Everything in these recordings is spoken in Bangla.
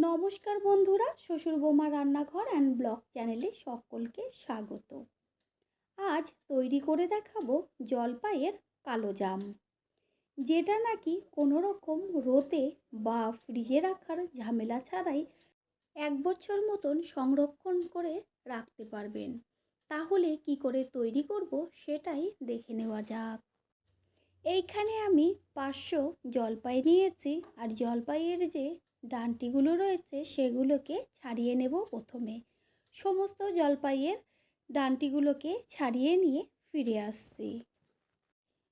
নমস্কার বন্ধুরা, শ্বশুর বোমা রান্নাঘর অ্যান্ড ব্লগ চ্যানেলে সকলকে স্বাগত। আজ তৈরি করে দেখাবো জলপাইয়ের কালো জাম। যেটা নাকি কোনো রকম রোতে বা ফ্রিজে রাখার ঝামেলা ছাড়াই এক বছর মতন সংরক্ষণ করে রাখতে পারবেন। তাহলে কি করে তৈরি করব সেটাই দেখে নেওয়া যাক। এইখানে আমি পাঁচশো জলপাই নিয়েছি আর জলপাইয়ের যে ডান্টিগুলো রয়েছে, সেগুলোকে ছাড়িয়ে নেব প্রথমে। সমস্ত জলপাইয়ের ডান্টিগুলোকে ছাড়িয়ে নিয়ে ফিরে আসছি।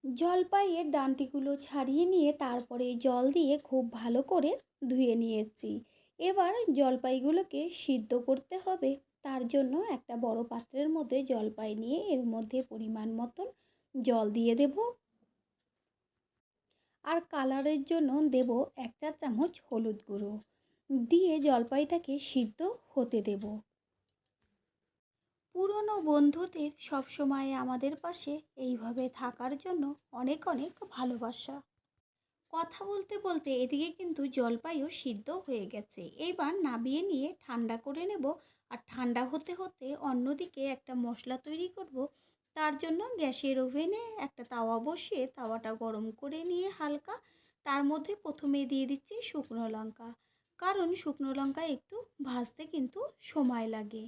জলপাইয়ের ডান্টিগুলো ছাড়িয়ে নিয়ে তারপরে জল দিয়ে খুব ভালো করে ধুয়ে নিয়েছি। এবার জলপাইগুলোকে সিদ্ধ করতে হবে। তার জন্য একটা বড় পাত্রের মধ্যে জলপাই নিয়ে এর মধ্যে পরিমাণ মতন জল দিয়ে দেব। আর কালারের জন্য দেব এক চা চামচ হলুদ গুঁড়ো। দিয়ে জলপাইটাকে সিদ্ধ হতে দেব। পুরনো বন্ধুদের সবসময় আমাদের পাশে এইভাবে থাকার জন্য অনেক অনেক ভালোবাসা। কথা বলতে বলতে এদিকে কিন্তু জলপাইও সিদ্ধ হয়ে গেছে। এইবার নাবিয়ে নিয়ে ঠান্ডা করে নেব। আর ঠান্ডা হতে হতে অন্যদিকে একটা মশলা তৈরি করব। তার জন্য গ্যাসের ওভেনে একটা তাওয়া বসিয়ে তাওয়াটা গরম করে নিয়ে হালকা তার মধ্যে প্রথমে দিয়ে দিচ্ছি শুকনো লঙ্কা। কারণ শুকনো লঙ্কা একটু ভাজতে কিন্তু সময় লাগে।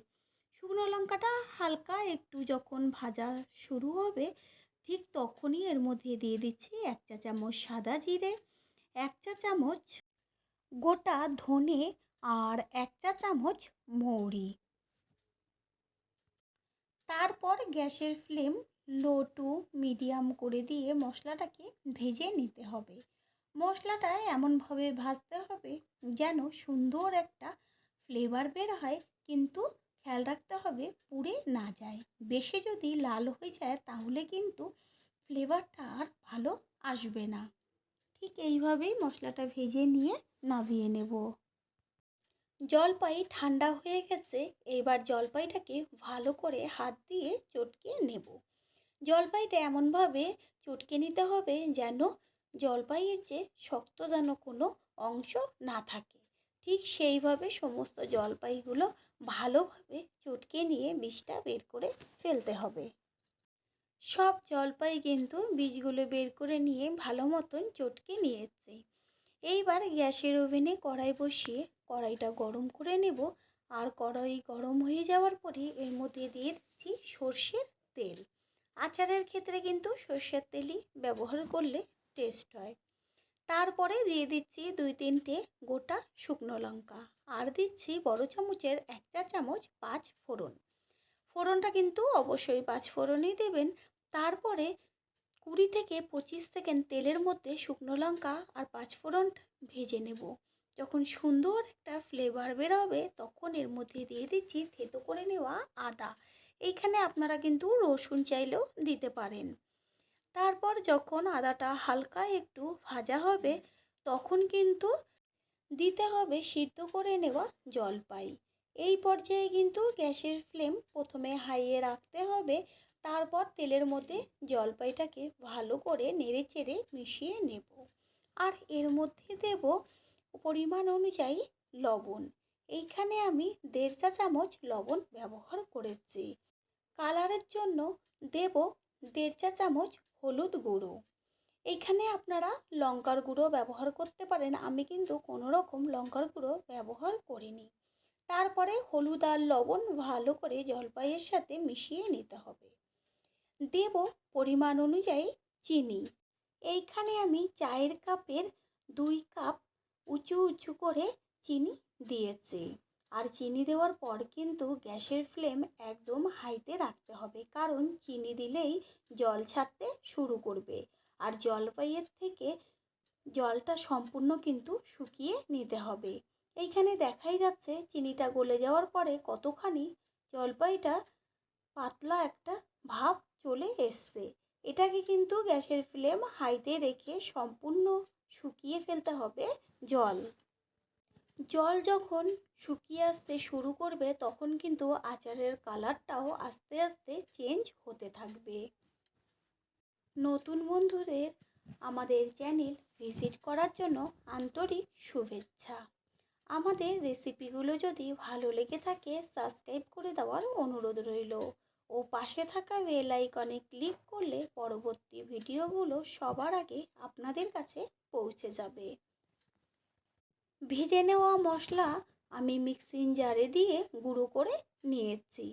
শুকনো লঙ্কাটা হালকা একটু যখন ভাজা শুরু হবে, ঠিক তখনই এর মধ্যে দিয়ে দিচ্ছি এক চা চামচ সাদা জিরে, এক চা চামচ গোটা ধনে আর এক চা চামচ মৌরি। তারপর গ্যাসের ফ্লেম লো টু মিডিয়াম করে দিয়ে মশলাটাকে ভেজে নিতে হবে। মশলাটা এমনভাবে ভাজতে হবে যেন সুন্দর একটা ফ্লেভার বের হয়, কিন্তু খেয়াল রাখতে হবে পুড়ে না যায়। বেশি যদি লাল হয়ে যায় তাহলে কিন্তু ফ্লেভারটা আর ভালো আসবে না। ঠিক এইভাবেই মশলাটা ভেজে নিয়ে নামিয়ে নেব। জলপাই ঠান্ডা হয়ে গেছে, এবার জলপাইটাকে ভালো করে হাত দিয়ে চটকে নেব। জলপাইটা এমনভাবে চটকে নিতে হবে যেন জলপাইয়ের যে শক্ত যেন কোনো অংশ না থাকে। ঠিক সেইভাবে সমস্ত জলপাইগুলো ভালোভাবে চটকে নিয়ে বীজটা বের করে ফেলতে হবে। সব জলপাই কিন্তু বীজগুলো বের করে নিয়ে ভালো মতন চটকে নিয়েছে। এইবার গ্যাসের ওভেনে কড়াই বসিয়ে কড়াইটা গরম করে নেব। আর কড়াই গরম হয়ে যাওয়ার পরে এর মধ্যে দিয়ে দিচ্ছি সর্ষের তেল। আচারের ক্ষেত্রে কিন্তু সর্ষের তেলই ব্যবহার করলে টেস্ট হয়। তারপরে দিয়ে দিচ্ছি দুই তিনটে গোটা শুকনো লঙ্কা। আর দিচ্ছি বড় চামচের এক চা চামচ পাঁচ ফোড়ন। ফোড়নটা কিন্তু অবশ্যই পাঁচ ফোড়নই দেবেন। তারপরে কুড়ি থেকে পঁচিশ সেকেন্ড তেলের মধ্যে শুকনো লঙ্কা আর পাঁচ ফোড়ন ভেজে নেব। যখন সুন্দর একটা ফ্লেভার বেরোবে, তখন এর মধ্যে দিয়ে দিচ্ছি থেতো করে নেওয়া আদা। এইখানে আপনারা কিন্তু রসুন চাইলেও দিতে পারেন। তারপর যখন আদাটা হালকা একটু ভাজা হবে, তখন কিন্তু দিতে হবে সিদ্ধ করে নেওয়া জলপাই। এই পর্যায়ে কিন্তু গ্যাসের ফ্লেম প্রথমে হাইয়ে রাখতে হবে। তারপর তেলের মধ্যে জলপাইটাকে ভালো করে নেড়ে চেড়ে মিশিয়ে নেব। আর এর মধ্যে দেব পরিমাণ অনুযায়ী লবণ। এইখানে আমি দেড় চা চামচ লবণ ব্যবহার করেছি। কালারের জন্য দেব দেড় চা চামচ হলুদ গুঁড়ো। এইখানে আপনারা লঙ্কার গুঁড়ো ব্যবহার করতে পারেন। আমি কিন্তু কোনো রকম লঙ্কার গুঁড়ো ব্যবহার করিনি। তারপরে হলুদ আর লবণ ভালো করে জলপাইয়ের সাথে মিশিয়ে নিতে হবে। দেব পরিমাণ অনুযায়ী চিনি। এইখানে আমি চায়ের কাপের দুই কাপ উঁচু উঁচু করে চিনি দিয়েছি। আর চিনি দেওয়ার পর কিন্তু গ্যাসের ফ্লেম একদম হাইতে রাখতে হবে, কারণ চিনি দিলেই জল ছাড়তে শুরু করবে। আর জলপাইয়ের থেকে জলটা সম্পূর্ণ কিন্তু শুকিয়ে নিতে হবে। এইখানে দেখাই যাচ্ছে চিনিটা গলে যাওয়ার পরে কতখানি জলপাইটা পাতলা একটা ভাব চলে এসছে। এটাকে কিন্তু গ্যাসের ফ্লেম হাইতে রেখে সম্পূর্ণ শুকিয়ে ফেলতে হবে জল। জল যখন শুকিয়ে আসতে শুরু করবে, তখন কিন্তু আচারের কালারটাও আস্তে আস্তে চেঞ্জ হতে থাকবে। নতুন বন্ধুদের আমাদের চ্যানেল ভিজিট করার জন্য আন্তরিক শুভেচ্ছা। আমাদের রেসিপিগুলো যদি ভালো লেগে থাকে, সাবস্ক্রাইব করে দেওয়ার অনুরোধ রইল। ও পাশে থাকা বেল আইকনে ক্লিক করলে পরবর্তী ভিডিওগুলো সবার আগে আপনাদের কাছে পৌঁছে যাবে। ভেজে নেওয়া মশলা আমি মিক্সিং জারে দিয়ে গুঁড়ো করে নিয়েছি।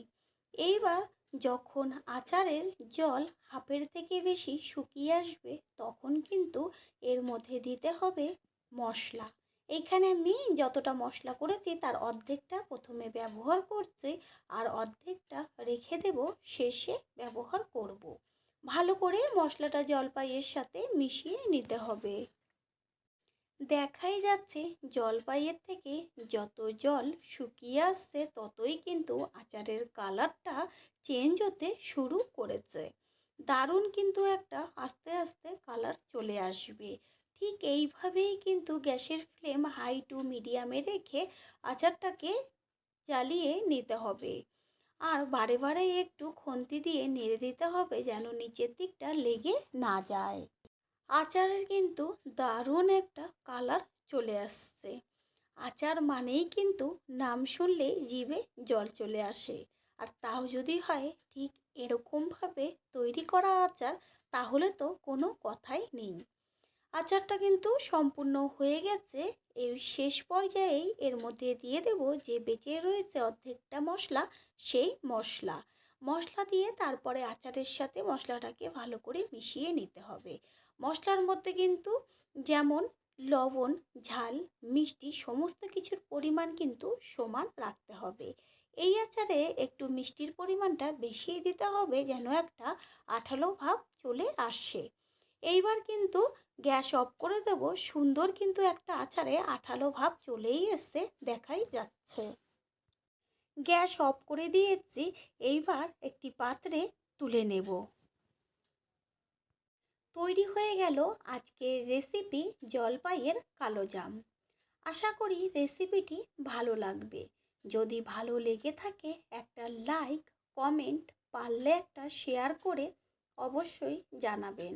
এইবার যখন আচারের জল হাফের থেকে বেশি শুকিয়ে আসবে তখন কিন্তু এর মধ্যে দিতে হবে মশলা। এইখানে আমি যতটা মশলা করেছি, তার অর্ধেকটা প্রথমে ব্যবহার করছি আর অর্ধেকটা রেখে দেব, শেষে ব্যবহার করব। ভালো করে মশলাটা জলপাইয়ের সাথে মিশিয়ে নিতে হবে। দেখাই যাচ্ছে, জলপাইয়ের থেকে যত জল শুকিয়ে আসছে, ততই কিন্তু আচারের কালারটা চেঞ্জ হতে শুরু করেছে। দারুণ কিন্তু একটা আস্তে আস্তে কালার চলে আসবে। ঠিক এইভাবেই কিন্তু গ্যাসের ফ্লেম হাই টু মিডিয়ামে রেখে আচারটাকে জ্বালিয়ে নিতে হবে। আর বারে বারে একটু খন্তি দিয়ে নেড়ে দিতে হবে যেন নিচের দিকটা লেগে না যায়। আচারের কিন্তু দারুণ একটা কালার চলে আসছে। আচার মানেই কিন্তু নাম শুনলে জিভে জল চলে আসে। আর তাও যদি হয় ঠিক এরকমভাবে তৈরি করা আচার তাহলে তো কোনো কথাই নেই। আচারটা কিন্তু সম্পূর্ণ হয়ে গেছে। এই শেষ পর্যায়েই এর মধ্যে দিয়ে দেব যে বেঁচে রয়েছে অর্ধেকটা মশলা, সেই মশলা। মশলা দিয়ে তারপরে আচারের সাথে মশলাটাকে ভালো করে মিশিয়ে নিতে হবে। মশলার মধ্যে কিন্তু যেমন লবণ, ঝাল, মিষ্টি সমস্ত কিছুর পরিমাণ কিন্তু সমান রাখতে হবে। এই আচারে একটু মিষ্টির পরিমাণটা বেশি দিতে হবে যেন একটা আঠালো ভাব চলে আসে। এইবার কিন্তু গ্যাস অফ করে দেব। সুন্দর কিন্তু একটা আচারে আঠালো ভাব চলেই এসছে, দেখাই যাচ্ছে। গ্যাস অফ করে দিয়েছি, এইবার একটি পাত্রে তুলে নেব। তৈরি হয়ে গেল আজকের রেসিপি জলপাইয়ের কালো জাম। আশা করি রেসিপিটি ভালো লাগবে। যদি ভালো লেগে থাকে একটা লাইক, কমেন্ট, পারলে একটা শেয়ার করে অবশ্যই জানাবেন।